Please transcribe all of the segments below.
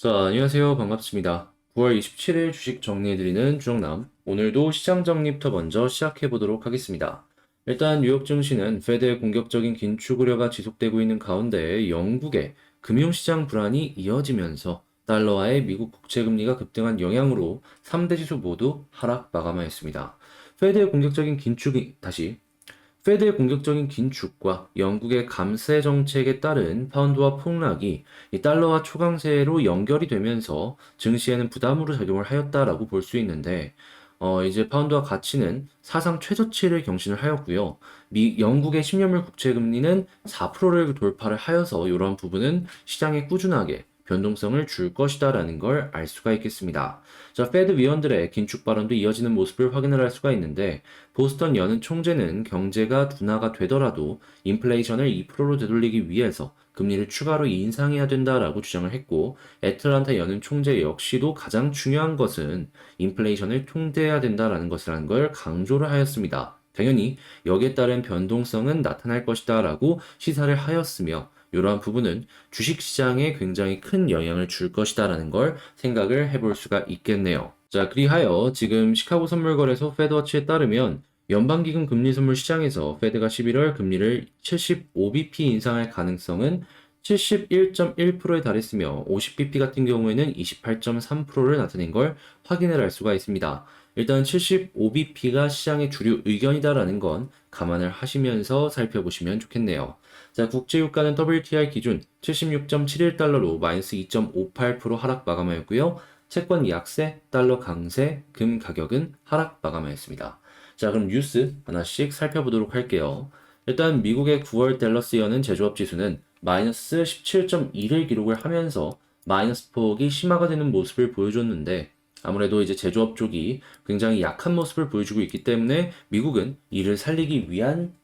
자, 안녕하세요. 반갑습니다. 9월 27일 주식 정리해드리는 주정남. 오늘도 시장 정리부터 먼저 시작해 보도록 하겠습니다. 일단 뉴욕 증시는 페드의 공격적인 긴축 우려가 지속되고 있는 가운데 영국의 금융시장 불안이 이어지면서 달러와의 미국 국채금리가 급등한 영향으로 3대 지수 모두 하락 마감하였습니다. 페드의 공격적인 긴축이 다시 페드의 공격적인 긴축과 영국의 감세 정책에 따른 파운드화 폭락이 이 달러와 초강세로 연결이 되면서 증시에는 부담으로 작용을 하였다라고 볼 수 있는데 어 이제 파운드화 가치는 사상 최저치를 경신을 하였고요. 미 영국의 10년물 국채 금리는 4%를 돌파를 하여서 이러한 부분은 시장에 꾸준하게 변동성을 줄 것이다 라는 걸 알 수가 있겠습니다. 자, 페드 위원들의 긴축 발언도 이어지는 모습을 확인을 할 수가 있는데 보스턴 여는 총재는 경제가 둔화가 되더라도 인플레이션을 2%로 되돌리기 위해서 금리를 추가로 인상해야 된다라고 주장을 했고 애틀란타 여는 총재 역시도 가장 중요한 것은 인플레이션을 통제해야 된다라는 것이라는 걸 강조를 하였습니다. 당연히 여기에 따른 변동성은 나타날 것이다라고 시사를 하였으며 이러한 부분은 주식시장에 굉장히 큰 영향을 줄 것이다라는 걸 생각을 해볼 수가 있겠네요. 자, 그리하여 지금 시카고 선물거래소 페드워치에 따르면 연방기금 금리 선물 시장에서 페드가 11월 금리를 75bp 인상할 가능성은 71.1%에 달했으며 50bp 같은 경우에는 28.3%를 나타낸 걸 확인을 할 수가 있습니다. 일단 75bp가 시장의 주류 의견이다라는 건 감안을 하시면서 살펴보시면 좋겠네요. 자, 국제유가는 WTI 기준 76.71달러로 마이너스 2.58% 하락 마감하였고요. 채권 약세, 달러 강세, 금 가격은 하락 마감하였습니다. 자, 그럼 뉴스 하나씩 살펴보도록 할게요. 일단 미국의 9월 댈러스 연은 제조업 지수는 마이너스 17.2를 기록을 하면서 마이너스 폭이 심화가 되는 모습을 보여줬는데 아무래도 이제 제조업 쪽이 굉장히 약한 모습을 보여주고 있기 때문에 미국은 이를 살리기 위한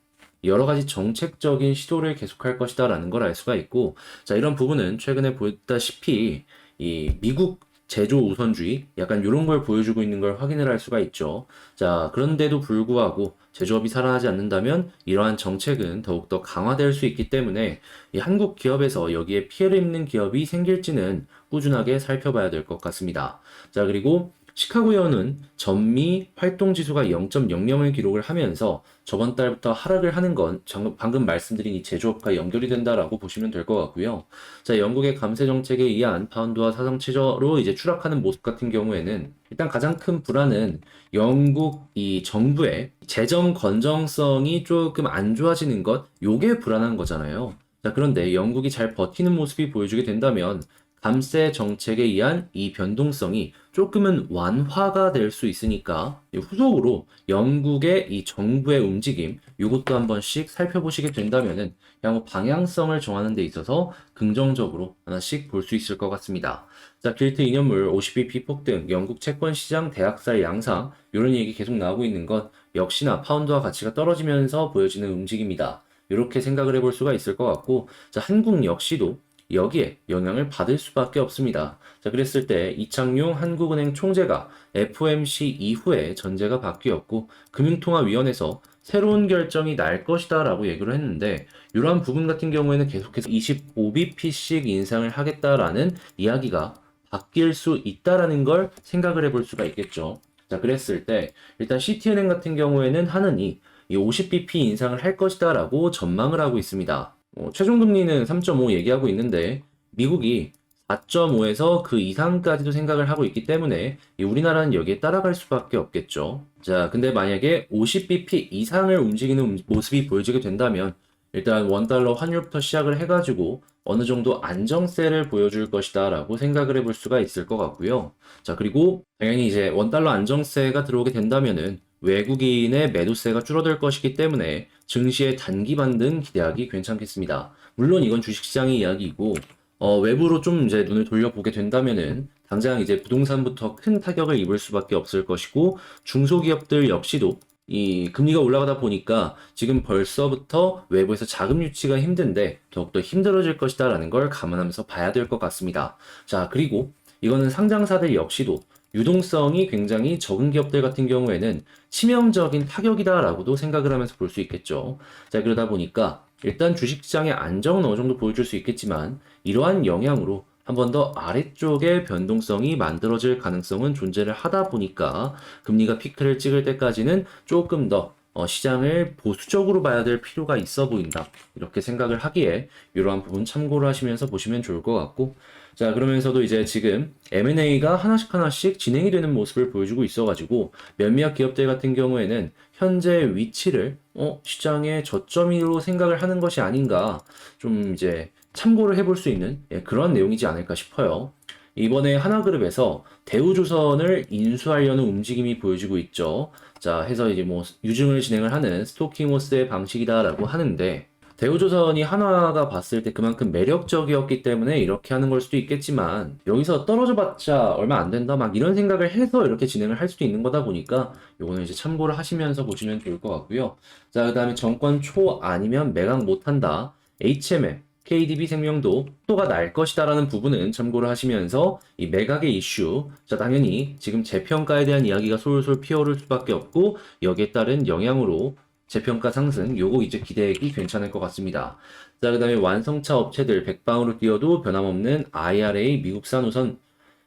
여러 가지 정책적인 시도를 계속할 것이다라는 걸 알 수가 있고 자 이런 부분은 최근에 보였다시피 이 미국 제조 우선주의 약간 이런 걸 보여주고 있는 걸 확인을 할 수가 있죠. 자 그런데도 불구하고 제조업이 살아나지 않는다면 이러한 정책은 더욱더 강화될 수 있기 때문에 이 한국 기업에서 여기에 피해를 입는 기업이 생길지는 꾸준하게 살펴봐야 될 것 같습니다. 자 그리고 시카고연은 전미 활동 지수가 0.00을 기록을 하면서 저번 달부터 하락을 하는 건 정- 방금 말씀드린 이 제조업과 연결이 된다라고 보시면 될 것 같고요. 자, 영국의 감세 정책에 의한 파운드와 사상 최저로 이제 추락하는 모습 같은 경우에는 일단 가장 큰 불안은 영국 이 정부의 재정 건정성이 조금 안 좋아지는 것, 요게 불안한 거잖아요. 자, 그런데 영국이 잘 버티는 모습이 보여주게 된다면 감세 정책에 의한 이 변동성이 조금은 완화가 될 수 있으니까 이 후속으로 영국의 이 정부의 움직임 이것도 한 번씩 살펴보시게 된다면은 향후 방향성을 정하는 데 있어서 긍정적으로 하나씩 볼 수 있을 것 같습니다. 자, 길트 이념물 50bp 폭등, 영국 채권 시장 대학살 양상 이런 얘기 계속 나오고 있는 건 역시나 파운드와 가치가 떨어지면서 보여지는 움직임이다. 이렇게 생각을 해볼 수가 있을 것 같고, 자, 한국 역시도 여기에 영향을 받을 수밖에 없습니다. 자, 그랬을 때 이창용 한국은행 총재가 FOMC 이후에 전제가 바뀌었고 금융통화위원회에서 새로운 결정이 날 것이다 라고 얘기를 했는데 이러한 부분 같은 경우에는 계속해서 25bp씩 인상을 하겠다라는 이야기가 바뀔 수 있다라는 걸 생각을 해볼 수가 있겠죠. 자, 그랬을 때 일단 CT은행 같은 경우에는 하느니 이 50bp 인상을 할 것이다 라고 전망을 하고 있습니다. 어, 최종 금리는 3.5 얘기하고 있는데 미국이 4.5에서 그 이상까지도 생각을 하고 있기 때문에 이 우리나라는 여기에 따라갈 수밖에 없겠죠. 자, 근데 만약에 50bp 이상을 움직이는 움- 모습이 보여지게 된다면 일단 원달러 환율부터 시작을 해가지고 어느 정도 안정세를 보여줄 것이다 라고 생각을 해볼 수가 있을 것 같고요. 자, 그리고 당연히 이제 원달러 안정세가 들어오게 된다면은 외국인의 매도세가 줄어들 것이기 때문에 증시의 단기 반등 기대하기 괜찮겠습니다. 물론 이건 주식시장의 이야기이고 어, 외부로 좀 이제 눈을 돌려보게 된다면은 당장 이제 부동산부터 큰 타격을 입을 수밖에 없을 것이고 중소기업들 역시도 이 금리가 올라가다 보니까 지금 벌써부터 외부에서 자금 유치가 힘든데 더욱더 힘들어질 것이다라는 걸 감안하면서 봐야 될 것 같습니다. 자, 그리고 이거는 상장사들 역시도 유동성이 굉장히 적은 기업들 같은 경우에는 치명적인 타격이다라고도 생각을 하면서 볼 수 있겠죠. 자, 그러다 보니까 일단 주식시장의 안정은 어느 정도 보여줄 수 있겠지만 이러한 영향으로 한 번 더 아래쪽에 변동성이 만들어질 가능성은 존재를 하다 보니까 금리가 피크를 찍을 때까지는 조금 더 어, 시장을 보수적으로 봐야 될 필요가 있어 보인다. 이렇게 생각을 하기에 이러한 부분 참고를 하시면서 보시면 좋을 것 같고 자, 그러면서도 이제 지금 M&A가 하나씩 하나씩 진행이 되는 모습을 보여주고 있어가지고 몇몇 기업들 같은 경우에는 현재 위치를 어, 시장의 저점으로 생각을 하는 것이 아닌가 좀 이제 참고를 해볼 수 있는 예, 그런 내용이지 않을까 싶어요. 이번에 하나그룹에서 대우조선을 인수하려는 움직임이 보여지고 있죠. 자, 해서 이제 뭐 유증을 진행을 하는 스토킹호스의 방식이다라고 하는데 대우조선이 한화가 봤을 때 그만큼 매력적이었기 때문에 이렇게 하는 걸 수도 있겠지만 여기서 떨어져 봤자 얼마 안 된다 막 이런 생각을 해서 이렇게 진행을 할 수도 있는 거다 보니까 요거는 이제 참고를 하시면서 보시면 좋을 것 같고요. 자, 그 다음에 정권 초 아니면 매각 못 한다. HMM KDB 생명도 또가 날 것이다라는 부분은 참고를 하시면서 이 매각의 이슈, 자 당연히 지금 재평가에 대한 이야기가 솔솔 피어오를 수밖에 없고 여기에 따른 영향으로 재평가 상승, 요거 이제 기대하기 괜찮을 것 같습니다. 자, 그 다음에 완성차 업체들 백방으로 뛰어도 변함없는 IRA 미국산 우선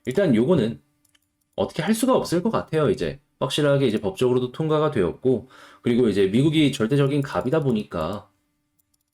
일단 요거는 어떻게 할 수가 없을 것 같아요, 이제. 확실하게 이제 법적으로도 통과가 되었고, 그리고 이제 미국이 절대적인 갑이다 보니까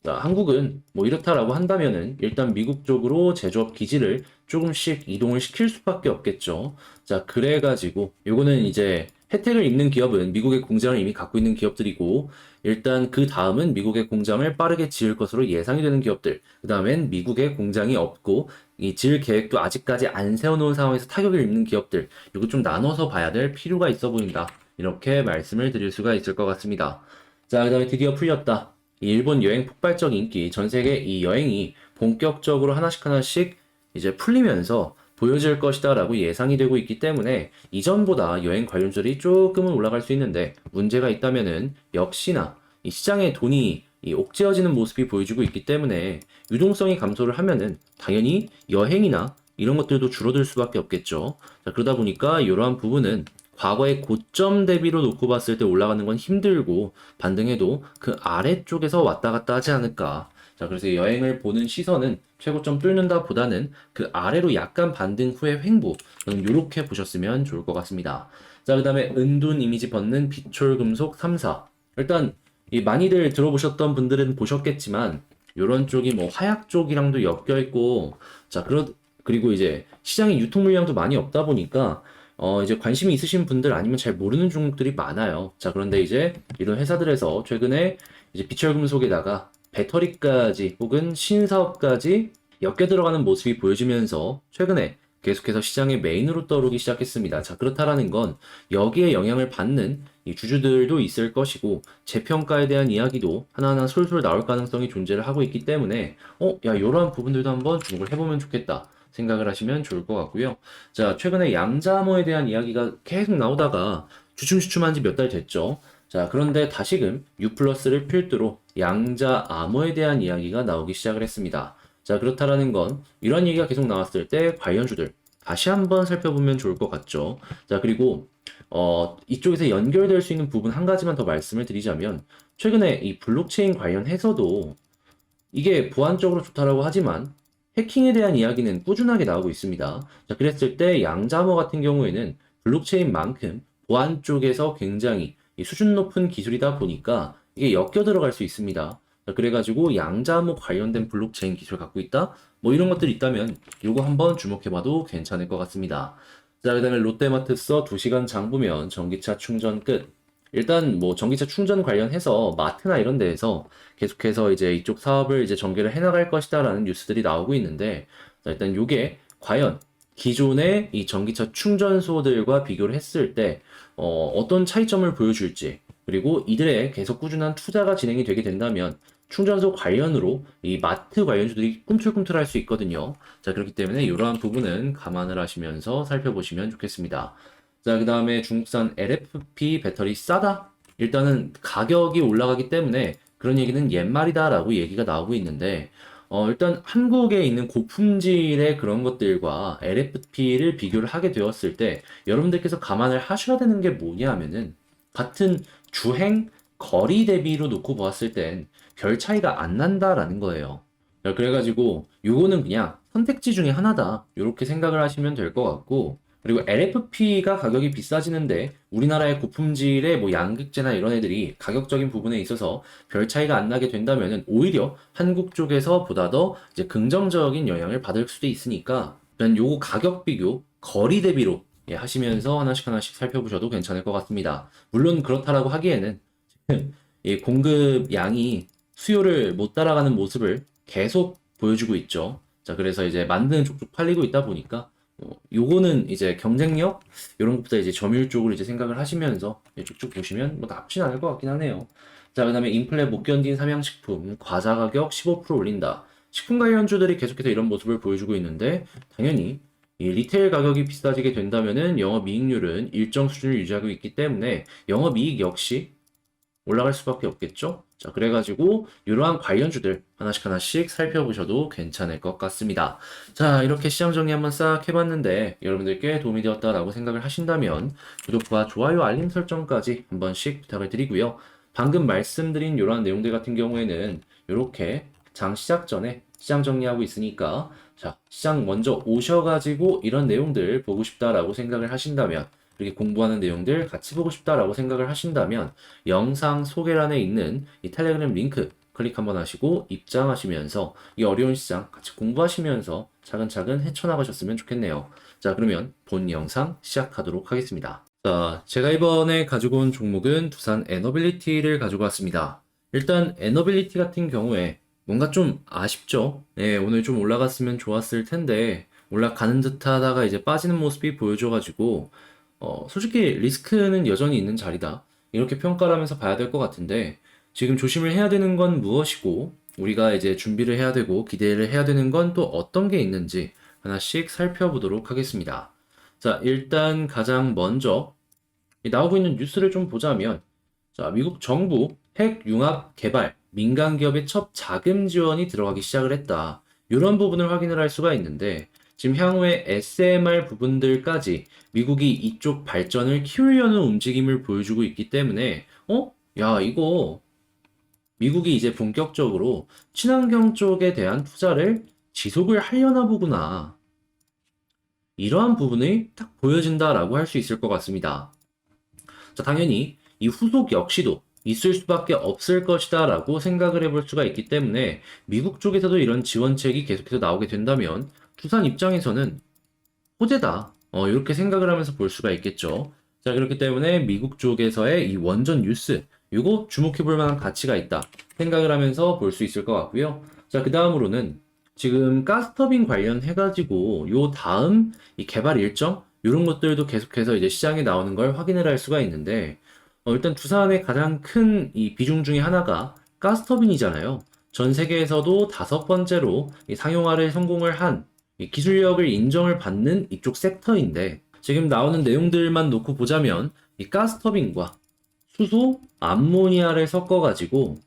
자, 한국은 뭐 이렇다라고 한다면은 일단 미국 쪽으로 제조업 기지를 조금씩 이동을 시킬 수밖에 없겠죠. 자, 그래가지고 요거는 이제 혜택을 입는 기업은 미국의 공장을 이미 갖고 있는 기업들이고 일단 그 다음은 미국의 공장을 빠르게 지을 것으로 예상이 되는 기업들. 그 다음엔 미국의 공장이 없고 이 지을 계획도 아직까지 안 세워놓은 상황에서 타격을 입는 기업들. 이거 좀 나눠서 봐야 될 필요가 있어 보인다. 이렇게 말씀을 드릴 수가 있을 것 같습니다. 자, 그 다음에 드디어 풀렸다. 이 일본 여행 폭발적 인기, 전 세계 이 여행이 본격적으로 하나씩 하나씩 이제 풀리면서 보여질 것이다라고 예상이 되고 있기 때문에 이전보다 여행 관련주들이 조금은 올라갈 수 있는데 문제가 있다면은 역시나 이 시장에 돈이 이 옥죄어지는 모습이 보여지고 있기 때문에 유동성이 감소를 하면은 당연히 여행이나 이런 것들도 줄어들 수밖에 없겠죠. 자, 그러다 보니까 이러한 부분은 과거의 고점 대비로 놓고 봤을 때 올라가는 건 힘들고 반등해도 그 아래쪽에서 왔다 갔다 하지 않을까. 자, 그래서 여행을 보는 시선은 최고점 뚫는다 보다는 그 아래로 약간 반등 후의 횡보. 이렇게 보셨으면 좋을 것 같습니다. 자, 그 다음에 은둔 이미지 벗는 비철금속 3사. 일단, 이 많이들 들어보셨던 분들은 보셨겠지만, 요런 쪽이 뭐 화약 쪽이랑도 엮여 있고, 자, 그러, 그리고 이제 시장에 유통 물량도 많이 없다 보니까, 어, 이제 관심이 있으신 분들 아니면 잘 모르는 종목들이 많아요. 자, 그런데 이제 이런 회사들에서 최근에 이제 비철금속에다가 배터리까지 혹은 신사업까지 엮여 들어가는 모습이 보여지면서 최근에 계속해서 시장의 메인으로 떠오르기 시작했습니다. 자, 그렇다라는 건 여기에 영향을 받는 이 주주들도 있을 것이고 재평가에 대한 이야기도 하나하나 솔솔 나올 가능성이 존재를 하고 있기 때문에 어, 야, 이러한 부분들도 한번 주목을 해보면 좋겠다. 생각을 하시면 좋을 것 같고요. 자, 최근에 양자암호에 대한 이야기가 계속 나오다가 주춤주춤한 지 몇 달 됐죠. 자, 그런데 다시금 U 플러스를 필두로 양자암호에 대한 이야기가 나오기 시작을 했습니다. 자, 그렇다라는 건 이런 얘기가 계속 나왔을 때 관련주들 다시 한번 살펴보면 좋을 것 같죠. 자, 그리고 어, 이쪽에서 연결될 수 있는 부분 한 가지만 더 말씀을 드리자면 최근에 이 블록체인 관련해서도 이게 보안적으로 좋다라고 하지만 해킹에 대한 이야기는 꾸준하게 나오고 있습니다. 자, 그랬을 때 양자모 같은 경우에는 블록체인만큼 보안 쪽에서 굉장히 수준 높은 기술이다 보니까 이게 엮여 들어갈 수 있습니다. 자, 그래가지고 양자모 관련된 블록체인 기술 갖고 있다? 뭐 이런 것들이 있다면 이거 한번 주목해봐도 괜찮을 것 같습니다. 자, 그 다음에 롯데마트서 2시간 장 보면 전기차 충전 끝. 일단 뭐 전기차 충전 관련해서 마트나 이런 데에서 계속해서 이제 이쪽 사업을 이제 전개를 해나갈 것이다라는 뉴스들이 나오고 있는데 일단 이게 과연 기존의 이 전기차 충전소들과 비교를 했을 때 어, 어떤 차이점을 보여줄지 그리고 이들의 계속 꾸준한 투자가 진행이 되게 된다면 충전소 관련으로 이 마트 관련주들이 꿈틀꿈틀 할 수 있거든요. 자 그렇기 때문에 이러한 부분은 감안을 하시면서 살펴보시면 좋겠습니다. 자, 그 다음에 중국산 LFP 배터리 싸다? 일단은 가격이 올라가기 때문에 그런 얘기는 옛말이다라고 얘기가 나오고 있는데, 어, 일단 한국에 있는 고품질의 그런 것들과 LFP를 비교를 하게 되었을 때, 여러분들께서 감안을 하셔야 되는 게 뭐냐 하면은, 같은 주행, 거리 대비로 놓고 보았을 땐 별 차이가 안 난다라는 거예요. 그래가지고, 요거는 그냥 선택지 중에 하나다. 이렇게 생각을 하시면 될 것 같고, 그리고 LFP가 가격이 비싸지는데 우리나라의 고품질의 뭐 양극재나 이런 애들이 가격적인 부분에 있어서 별 차이가 안 나게 된다면은 오히려 한국 쪽에서 보다 더 이제 긍정적인 영향을 받을 수도 있으니까 일단 요거 가격 비교 거리 대비로 예, 하시면서 하나씩 하나씩 살펴보셔도 괜찮을 것 같습니다. 물론 그렇다라고 하기에는 이 공급 양이 수요를 못 따라가는 모습을 계속 보여주고 있죠. 자, 그래서 이제 만드는 족족 팔리고 있다 보니까 어, 요거는 이제 경쟁력 이런 것보다 이제 점유율 쪽으로 이제 생각을 하시면서 쭉쭉 보시면 뭐 나쁘진 않을 것 같긴 하네요. 자, 그다음에 인플레 못 견딘 삼양식품 과자 가격 15% 올린다. 식품 관련주들이 계속해서 이런 모습을 보여주고 있는데 당연히 이 리테일 가격이 비싸지게 된다면은 영업 이익률은 일정 수준을 유지하고 있기 때문에 영업 이익 역시 올라갈 수밖에 없겠죠? 자, 그래가지고 이러한 관련주들 하나씩 하나씩 살펴보셔도 괜찮을 것 같습니다. 자, 이렇게 시장 정리 한번 싹 해봤는데 여러분들께 도움이 되었다라고 생각을 하신다면 구독과 좋아요, 알림 설정까지 한 번씩 부탁을 드리고요. 방금 말씀드린 이러한 내용들 같은 경우에는 이렇게 장 시작 전에 시장 정리하고 있으니까 자, 시장 먼저 오셔가지고 이런 내용들 보고 싶다라고 생각을 하신다면 이렇게 공부하는 내용들 같이 보고 싶다라고 생각을 하신다면 영상 소개란에 있는 이 텔레그램 링크 클릭 한번 하시고 입장하시면서 이 어려운 시장 같이 공부하시면서 차근차근 헤쳐나가셨으면 좋겠네요. 자, 그러면 본 영상 시작하도록 하겠습니다. 자, 제가 이번에 가지고 온 종목은 두산 에너빌리티를 가지고 왔습니다. 일단 에너빌리티 같은 경우에 뭔가 좀 아쉽죠? 네, 오늘 좀 올라갔으면 좋았을 텐데 올라가는 듯 하다가 이제 빠지는 모습이 보여줘가지고 어, 솔직히 리스크는 여전히 있는 자리다. 이렇게 평가를 하면서 봐야 될 것 같은데, 지금 조심을 해야 되는 건 무엇이고, 우리가 이제 준비를 해야 되고, 기대를 해야 되는 건 또 어떤 게 있는지 하나씩 살펴보도록 하겠습니다. 자, 일단 가장 먼저, 이 나오고 있는 뉴스를 좀 보자면, 자, 미국 정부 핵 융합 개발, 민간 기업의 첫 자금 지원이 들어가기 시작을 했다. 이런 부분을 확인을 할 수가 있는데, 지금 향후에 SMR 부분들까지 미국이 이쪽 발전을 키우려는 움직임을 보여주고 있기 때문에, 어? 야, 이거 미국이 이제 본격적으로 친환경 쪽에 대한 투자를 지속을 하려나 보구나. 이러한 부분이 딱 보여진다라고 할 수 있을 것 같습니다. 자, 당연히 이 후속 역시도 있을 수밖에 없을 것이다 라고 생각을 해볼 수가 있기 때문에 미국 쪽에서도 이런 지원책이 계속해서 나오게 된다면 두산 입장에서는 호재다. 어, 이렇게 생각을 하면서 볼 수가 있겠죠. 자, 그렇기 때문에 미국 쪽에서의 이 원전 뉴스, 이거 주목해 볼 만한 가치가 있다. 생각을 하면서 볼 수 있을 것 같고요. 자, 그 다음으로는 지금 가스터빈 관련해 가지고 요 다음 이 개발 일정, 이런 것들도 계속해서 이제 시장에 나오는 걸 확인을 할 수가 있는데, 어, 일단 두산의 가장 큰 이 비중 중에 하나가 가스터빈이잖아요. 전 세계에서도 다섯 번째로 이 상용화를 성공을 한이 기술력을 인정을 받는 이쪽 섹터인데 지금 나오는 내용들만 놓고 보자면 이 가스터빈과 수소, 암모니아를 섞어가지고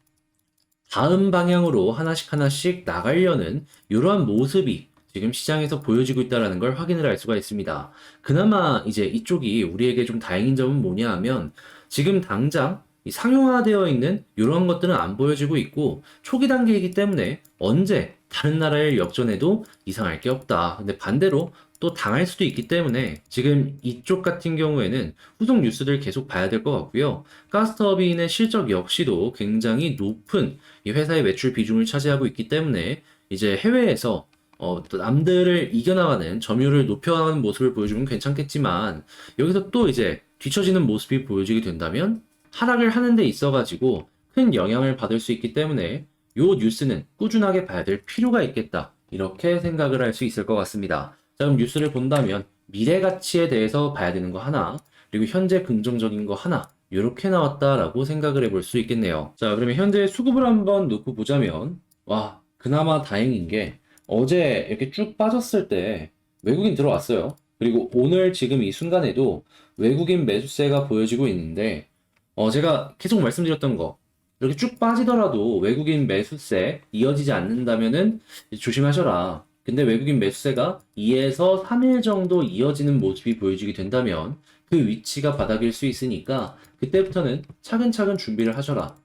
다음 방향으로 하나씩 하나씩 나가려는 이러한 모습이 지금 시장에서 보여지고 있다는 걸 확인을 할 수가 있습니다. 그나마 이제 이쪽이 우리에게 좀 다행인 점은 뭐냐 하면 지금 당장 이 상용화되어 있는 이런 것들은 안 보여지고 있고 초기 단계이기 때문에 언제 다른 나라를 역전해도 이상할 게 없다. 근데 반대로 또 당할 수도 있기 때문에 지금 이쪽 같은 경우에는 후속 뉴스들 계속 봐야 될 것 같고요. 가스터빈의 실적 역시도 굉장히 높은 이 회사의 매출 비중을 차지하고 있기 때문에 이제 해외에서 어, 또 남들을 이겨나가는 점유율을 높여나가는 모습을 보여주면 괜찮겠지만 여기서 또 이제 뒤처지는 모습이 보여지게 된다면 하락을 하는 데 있어가지고 큰 영향을 받을 수 있기 때문에 요 뉴스는 꾸준하게 봐야 될 필요가 있겠다. 이렇게 생각을 할 수 있을 것 같습니다. 자, 그럼 뉴스를 본다면 미래 가치에 대해서 봐야 되는 거 하나, 그리고 현재 긍정적인 거 하나, 이렇게 나왔다라고 생각을 해볼 수 있겠네요. 자, 그러면 현재 수급을 한번 놓고 보자면, 와, 그나마 다행인 게 어제 이렇게 쭉 빠졌을 때 외국인 들어왔어요. 그리고 오늘 지금 이 순간에도 외국인 매수세가 보여지고 있는데, 어, 제가 계속 말씀드렸던 거, 이렇게 쭉 빠지더라도 외국인 매수세 이어지지 않는다면은 조심하셔라. 근데 외국인 매수세가 2에서 3일 정도 이어지는 모습이 보여지게 된다면 그 위치가 바닥일 수 있으니까 그때부터는 차근차근 준비를 하셔라.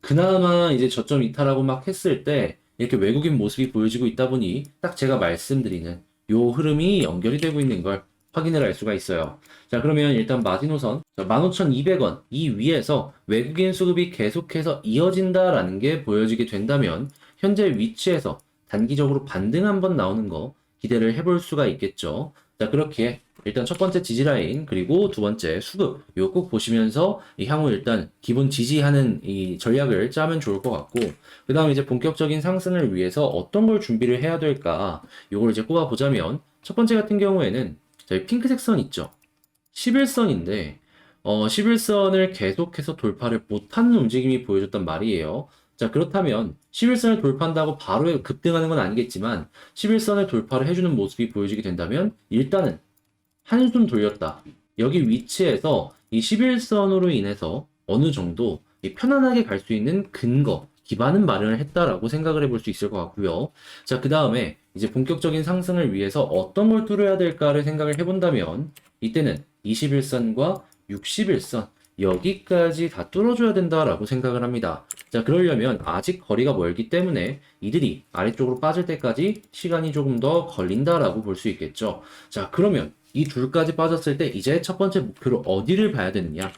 그나마 이제 저점 이탈하고 막 했을 때 이렇게 외국인 모습이 보여지고 있다 보니 딱 제가 말씀드리는 요 흐름이 연결이 되고 있는 걸 확인을 할 수가 있어요. 자, 그러면 일단 마지노선 15,200원 이 위에서 외국인 수급이 계속해서 이어진다라는 게 보여지게 된다면 현재 위치에서 단기적으로 반등 한번 나오는 거 기대를 해볼 수가 있겠죠. 자, 그렇게 일단 첫 번째 지지 라인 그리고 두 번째 수급 이거 꼭 보시면서 이 향후 일단 기본 지지하는 이 전략을 짜면 좋을 것 같고 그 다음에 이제 본격적인 상승을 위해서 어떤 걸 준비를 해야 될까 이걸 이제 꼽아 보자면 첫 번째 같은 경우에는 저희 핑크색 선 있죠 11선인데 어 11선을 계속해서 돌파를 못하는 움직임이 보여줬단 말이에요 자 그렇다면 11선을 돌파한다고 바로 급등하는 건 아니겠지만 11선을 돌파를 해주는 모습이 보여지게 된다면 일단은 한숨 돌렸다. 여기 위치에서 이 11선으로 인해서 어느 정도 이 편안하게 갈 수 있는 근거, 기반은 마련을 했다라고 생각을 해볼 수 있을 것 같고요. 자, 그 다음에 이제 본격적인 상승을 위해서 어떤 걸 뚫어야 될까를 생각을 해본다면 이때는 21선과 61선 여기까지 다 뚫어줘야 된다라고 생각을 합니다. 자, 그러려면 아직 거리가 멀기 때문에 이들이 아래쪽으로 빠질 때까지 시간이 조금 더 걸린다라고 볼 수 있겠죠. 자, 그러면 이 둘까지 빠졌을 때 이제 첫 번째 목표로 어디를 봐야 되느냐?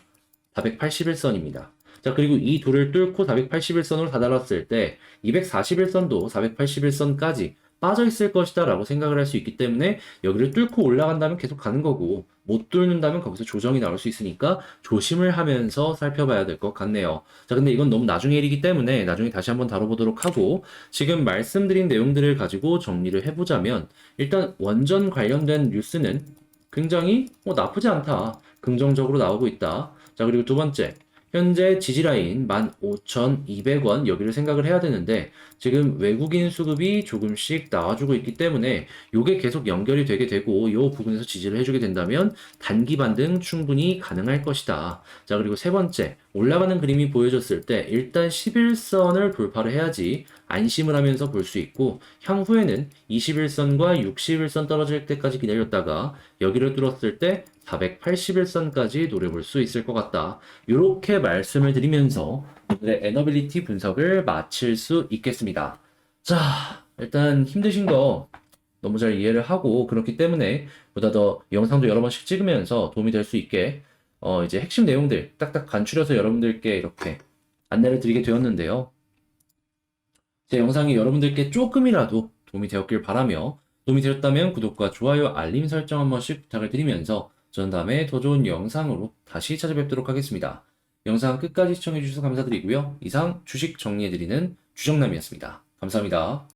481선입니다. 자, 그리고 이 둘을 뚫고 481선으로 다다랐을 때 241선도 481선까지 빠져 있을 것이다 라고 생각을 할 수 있기 때문에 여기를 뚫고 올라간다면 계속 가는 거고 못 뚫는다면 거기서 조정이 나올 수 있으니까 조심을 하면서 살펴봐야 될 것 같네요. 자, 근데 이건 너무 나중에 일이기 때문에 나중에 다시 한번 다뤄보도록 하고 지금 말씀드린 내용들을 가지고 정리를 해보자면 일단 원전 관련된 뉴스는 굉장히 뭐 나쁘지 않다. 긍정적으로 나오고 있다. 자, 그리고 두 번째. 현재 지지라인 15,200원 여기를 생각을 해야 되는데 지금 외국인 수급이 조금씩 나와주고 있기 때문에 요게 계속 연결이 되게 되고 요 부분에서 지지를 해주게 된다면 단기 반등 충분히 가능할 것이다. 자 그리고 세 번째 올라가는 그림이 보여졌을 때 일단 11선을 돌파를 해야지 안심을 하면서 볼 수 있고 향후에는 21선과 61선 떨어질 때까지 기다렸다가 여기를 뚫었을 때 481선까지 노려볼 수 있을 것 같다. 이렇게 말씀을 드리면서 오늘의 에너빌리티 분석을 마칠 수 있겠습니다. 자, 일단 힘드신 거 너무 잘 이해를 하고 그렇기 때문에 보다 더 영상도 여러 번씩 찍으면서 도움이 될 수 있게 어 이제 핵심 내용들 딱딱 간추려서 여러분들께 이렇게 안내를 드리게 되었는데요. 제 영상이 여러분들께 조금이라도 도움이 되었길 바라며 도움이 되었다면 구독과 좋아요, 알림 설정 한 번씩 부탁을 드리면서 전 다음에 더 좋은 영상으로 다시 찾아뵙도록 하겠습니다. 영상 끝까지 시청해주셔서 감사드리고요. 이상 주식 정리해드리는 주정남이었습니다. 감사합니다.